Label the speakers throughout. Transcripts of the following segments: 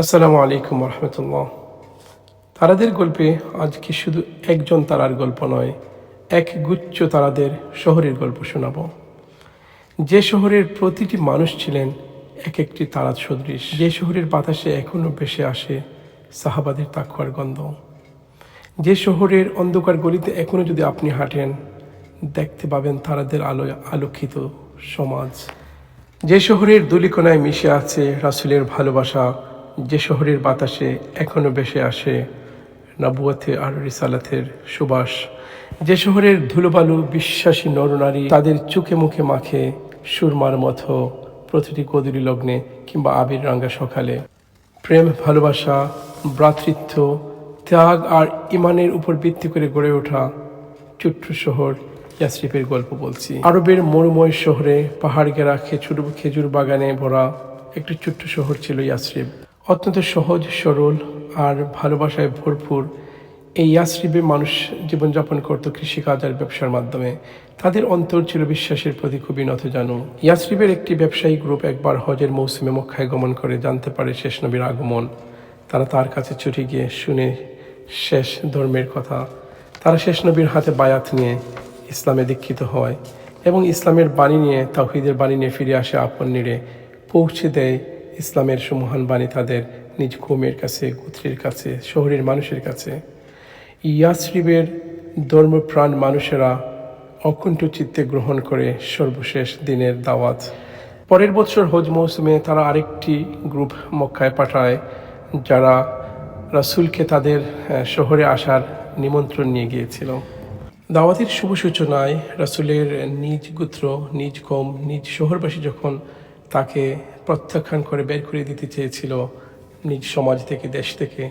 Speaker 1: আসসালামু আলাইকুম রহমতুল্লাহ তারাদের গল্পে আজকে শুধু একজন তারার গল্প নয়, এক গুচ্ছ তারাদের শহরের গল্প শোনাব। যে শহরের প্রতিটি মানুষ ছিলেন এক একটি তারা সদৃশ। যে শহরের বাতাসে এখনও ভেসে আসে সাহাবাদের তাকুয়ার গন্ধ। যে শহরের অন্ধকার গলিতে এখনও যদি আপনি হাঁটেন, দেখতে পাবেন তারাদের আলোয় আলোকিত সমাজ। যে শহরের দুলিকোনায় মিশে আছে রাসুলের ভালোবাসা যে শহরের বাতাসে এখনও ভেসে আসে নবুয়তে আর রিসালাতের সুবাস। যে শহরের ধুলোবালু বিশ্বাসী নরনারী তাদের চোখে মুখে মাখে সুরমার মতো প্রতিটি কদুরি লগ্নে কিংবা আবির রাঙ্গা সকালে। প্রেম, ভালোবাসা, ভ্রাতৃত্ব, ত্যাগ আর ইমানের উপর ভিত্তি করে গড়ে ওঠা চুট্ট শহর ইয়াসরিফের গল্প বলছি। আরবের মরুময় শহরে পাহাড় ঘেরা খেজুর খেজুর বাগানে ভরা একটি ছোট্ট শহর ছিল ইয়াসরিফ। অত্যন্ত সহজ, সরল আর ভালোবাসায় ভরপুর এই ইয়াসরিবে মানুষ জীবনযাপন করত কৃষিকাজ আর ব্যবসার মাধ্যমে। তাদের অন্তর ছিল বিশ্বাসের প্রতি খুবই নত জানু ইয়াসরিবের একটি ব্যবসায়ী গ্রুপ একবার হজের মৌসুমে মক্কায় গমন করে জানতে পারে শেষ নবীর আগমন। তারা তার কাছে ছুটে গিয়ে শুনে শেষ ধর্মের কথা। তারা শেষ নবীর হাতে বায়াত নিয়ে ইসলামে দীক্ষিত হয় এবং ইসলামের বাণী নিয়ে, তাওহিদের বাণী নিয়ে ফিরে আসে আপন নিড়ে। পৌঁছে দেয় ইসলামের সুমহান বাণী তাদের নিজ কৌমের কাছে, গোত্রের কাছে, শহরের মানুষের কাছে। ইয়াসরিবের ধর্মপ্রাণ মানুষেরা অকুণ্ঠ চিত্তে গ্রহণ করে সর্বশেষ দিনের দাওয়াত। পরের বছর হজ মৌসুমে তারা আরেকটি গ্রুপ মক্কায় পাঠায়, যারা রাসুলকে তাদের শহরে আসার নিমন্ত্রণ নিয়ে গিয়েছিল। দাওয়াতের শুভ সূচনায় রাসুলের নিজ গোত্র, নিজ কম, নিজ শহরবাসী যখন তাকে প্রত্যাখ্যান করে বের করে দিতে চেয়েছিল নিজ সমাজ থেকে, দেশ থেকে।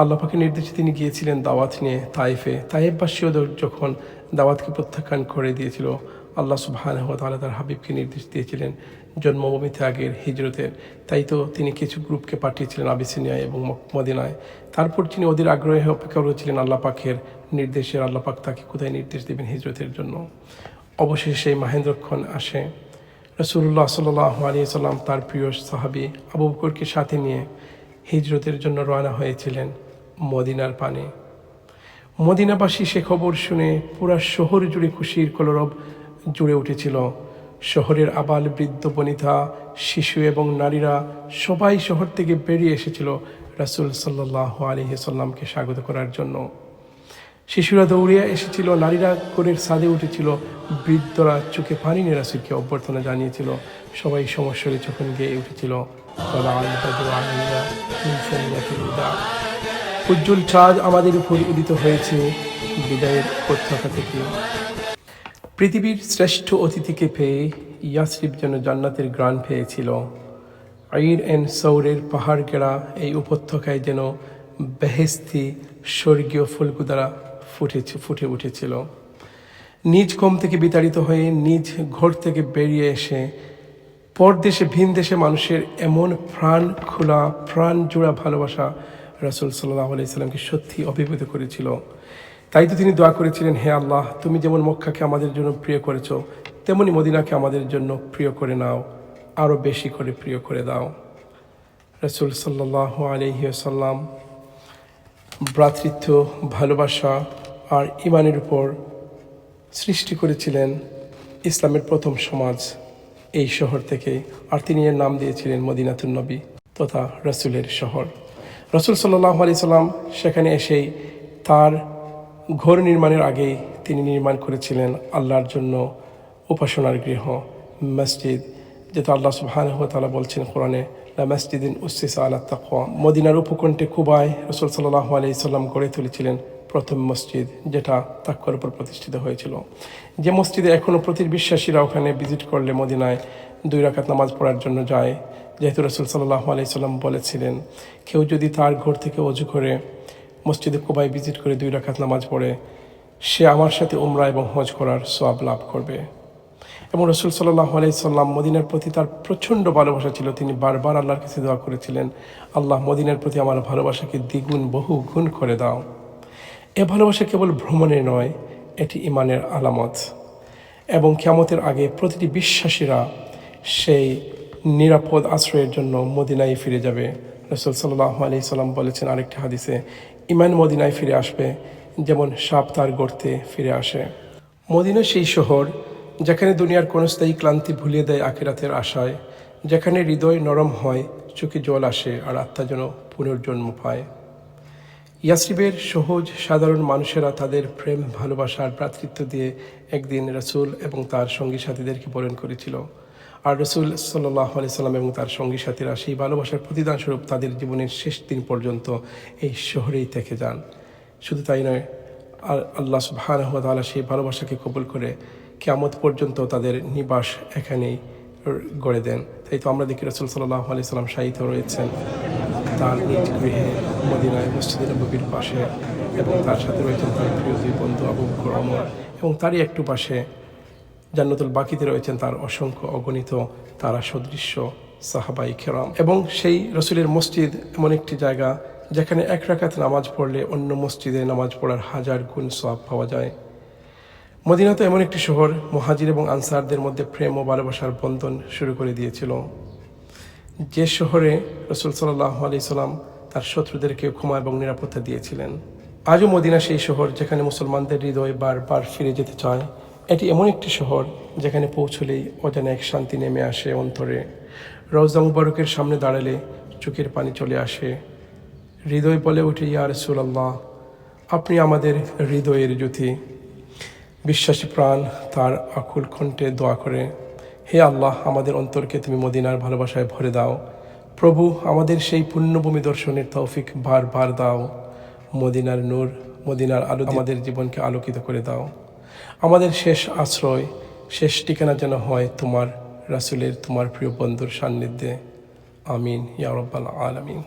Speaker 1: আল্লাহ পাকের নির্দেশে তিনি গিয়েছিলেন দাওয়াত নিয়ে তাইফে। তাইফবাসীও যখন দাওয়াতকে প্রত্যাখ্যান করে দিয়েছিল, আল্লাহ সুবহান তাআলা তার হাবিবকে নির্দেশ দিয়েছিলেন জন্মভূমিতে আগের হিজরতের। তাই তো তিনি কিছু গ্রুপকে পাঠিয়েছিলেন আবিসিনিয়ায় এবং মদিনায়। তারপর তিনি ওদের আগ্রহে অপেক্ষা করেছিলেন আল্লাহ পাকের নির্দেশের, আল্লাহ পাক তাকে কোথায় নির্দেশ দেবেন হিজরতের জন্য। অবশেষে সেই মাহেন্দ্রক্ষণ আসে। রসুল্লাহ সাল্লাহ আলিয়া সাল্লাম তার প্রিয় সাহাবি আবু বকরকে সাথে নিয়ে হিজরতের জন্য রওনা হয়েছিলেন মদিনার পানে। মদিনাবাসী সে খবর শুনে পুরা শহর জুড়ে খুশির কলরব জুড়ে উঠেছিল। শহরের আবাল বৃদ্ধ বনিতা, শিশু এবং নারীরা সবাই শহর থেকে বেরিয়ে এসেছিল রাসুল সাল্লাহ আলহিসাল্লামকে স্বাগত করার জন্য। শিশুরা দৌড়িয়া এসেছিল, নারীরা কোরের সাদে উঠেছিল, বৃদ্ধরা চোখে পানি নিয়ে রাসুলকে অভ্যর্থনা জানিয়েছিল, সবাই সমস্যারে যখন গেয়ে উঠেছিল। উজ্জ্বল চাঁদ আমাদের উপর উদিত হয়েছে বিদায়ের উপত্যকা থেকে পৃথিবীর শ্রেষ্ঠ অতিথিকে পেয়ে ইয়াসরিফ যেন জান্নাতের গ্রাণ পেয়েছিল আইর অ্যান্ড সৌরের পাহাড় গেরা এই উপত্যকায় যেন বেহেস্তি স্বর্গীয় ফুলকু দ্বারা ফুটে ফুটে উঠেছিল। নিজ কম থেকে বিতাড়িত হয়ে নিজ ঘর থেকে বেরিয়ে এসে পরদেশে, ভিন দেশে মানুষের এমন প্রাণ খোলা, প্রাণ জোড়া ভালোবাসা রাসুল সাল্লাহ আলাইসাল্লামকে সত্যি অভিভূত করেছিল। তাই তো তিনি দোয়া করেছিলেন, হে আল্লাহ, তুমি যেমন মক্কাকে আমাদের জন্য প্রিয় করেছ, তেমনি মদিনাকে আমাদের জন্য প্রিয় করে নাও আরও বেশি করে প্রিয় করে দাও। রসুল সাল্লাহ আলহিসাল্লাম ভ্রাতৃত্ব, ভালোবাসা আর ইমানের উপর সৃষ্টি করেছিলেন ইসলামের প্রথম সমাজ এই শহর থেকে, আর তিনি এর নাম দিয়েছিলেন মদিনাতুন নবী তথা রসুলের শহর। রসুল সাল্লাহ আলি সাল্লাম সেখানে এসেই তার ঘর নির্মাণের আগেই তিনি নির্মাণ করেছিলেন আল্লাহর জন্য উপাসনার গৃহ, মসজিদ, যেটা আল্লাহ সুবহানাহু ওয়া বলছেন কোরআনে মসজিদিন উসসিসা আলা তাকওয়া। মদিনার উপকণ্ঠে কুবায় রসুল সাল্লাহ আলাইহি সাল্লাম গড়ে তুলেছিলেন প্রথম মসজিদ যেটা তাকওয়ার উপর প্রতিষ্ঠিত হয়েছিল। যে মসজিদে এখনও প্রতির বিশ্বাসীরা ওখানে ভিজিট করলে মদিনায় দুই রাকাত নামাজ পড়ার জন্য যায়, যেহেতু রসুল সাল্লাহ আলাইসাল্লাম বলেছিলেন, কেউ যদি তার ঘর থেকে অজু করে মসজিদে কোবাই ভিজিট করে দুই রাকাত নামাজ পড়ে, সে আমার সাথে উমরা এবং হজ করার সওয়াব লাভ করবে। এবং রসুল সাল্লাহ আলাইসাল্লাম মদিনার প্রতি তার প্রচণ্ড ভালোবাসা ছিল। তিনি বারবার আল্লাহর কাছে দোয়া করেছিলেন, আল্লাহ মদিনার প্রতি আমার ভালোবাসাকে দ্বিগুণ বহু গুণ করে দাও। এ ভালোবাসা কেবল ভ্রমণে নয়, এটি ইমানের আলামত। এবং কেমতের আগে প্রতিটি বিশ্বাসীরা সেই নিরাপদ আশ্রয়ের জন্য মদিনায় ফিরে যাবে। রসুল সাল্লাহ আলি সাল্লাম বলেছেন আরেকটি হাদিসে, ইমান মদিনায় ফিরে আসবে, যেমন সাপ তার গর্তে ফিরে আসে। মদিনা সেই শহর যেখানে দুনিয়ার কোনো স্থায়ী ক্লান্তি ভুলিয়ে দেয় আখিরাতের আশায়, যেখানে হৃদয় নরম হয়, চোখে জল আসে আর আত্মা যেন পুনর্জন্ম পায়। ইয়াসরিবের সহজ, সাধারণ মানুষেরা তাদের প্রেম, ভালোবাসা আর ভ্রাতৃত্ব দিয়ে একদিন রসুল এবং তার সঙ্গী সাথীদেরকে বরণ করেছিল। আর রসুল সাল্লাহ আলি সাল্লাম এবং তার সঙ্গী সাথীরা সেই ভালোবাসার প্রতিদান স্বরূপ তাদের জীবনের শেষ দিন পর্যন্ত এই শহরেই থেকে যান। শুধু তাই নয়, আর আল্লাহ ওয়া তাআলা সেই ভালোবাসাকে কবুল করে কেয়ামত পর্যন্ত তাদের নিবাস এখানেই গড়ে দেন। তাই তো আমরা দেখি রসুল সাল্লাহ আলি সাল্লাম শাহিত রয়েছেন। তার নিজ গৃহে মদিনায় মসজিদ নবীর পাশে এবং তার সাথে রয়েছেন তার প্রিয় দুই বন্ধু আবু অমর এবং তারই একটু পাশে জান্নাতুল বাকিতে রয়েছেন তার অসংখ্য অগণিত তারা সদৃশ্য সাহাবাই খেরাম এবং সেই রসুলের মসজিদ এমন একটি জায়গা যেখানে এক রাকাত নামাজ পড়লে অন্য মসজিদে নামাজ পড়ার হাজার গুণ সব পাওয়া যায়। মদিনা তো এমন একটি শহর, মহাজির এবং আনসারদের মধ্যে প্রেম ও ভালোবাসার বন্ধন শুরু করে দিয়েছিল। যে শহরে রসুল সাল্লাহ আলি সাল্লাম তার শত্রুদেরকে ক্ষমা এবং নিরাপত্তা দিয়েছিলেন, আজও মদিনা সেই শহর যেখানে মুসলমানদের হৃদয় বারবার ফিরে যেতে চায়। এটি এমন একটি শহর যেখানে পৌঁছলেই অজানা এক শান্তি নেমে আসে অন্তরে। রওজা মুবারকের সামনে দাঁড়ালে চোখের পানি চলে আসে। হৃদয় বলে ওঠে, ইয়া রসুল্লাহ আপনি আমাদের হৃদয়ের জ্যোতি। বিশ্বাসী প্রাণ তার আকুল কণ্ঠে দোয়া করে। হে আল্লাহ, আমাদের অন্তরকে তুমি মদিনার ভালোবাসায় ভরে দাও। প্রভু, আমাদের সেই পুণ্যভূমি দর্শনের তৌফিক বারবার দাও। মদিনার নূর, মদিনার আলো আমাদের জীবনকে আলোকিত করে দাও। আমাদের শেষ আশ্রয়, শেষ ঠিকানা যেন হয় তোমার রাসুলের, তোমার প্রিয় বন্ধুর সান্নিধ্যে। আমিন ইয়ারব্বাল আলামিন।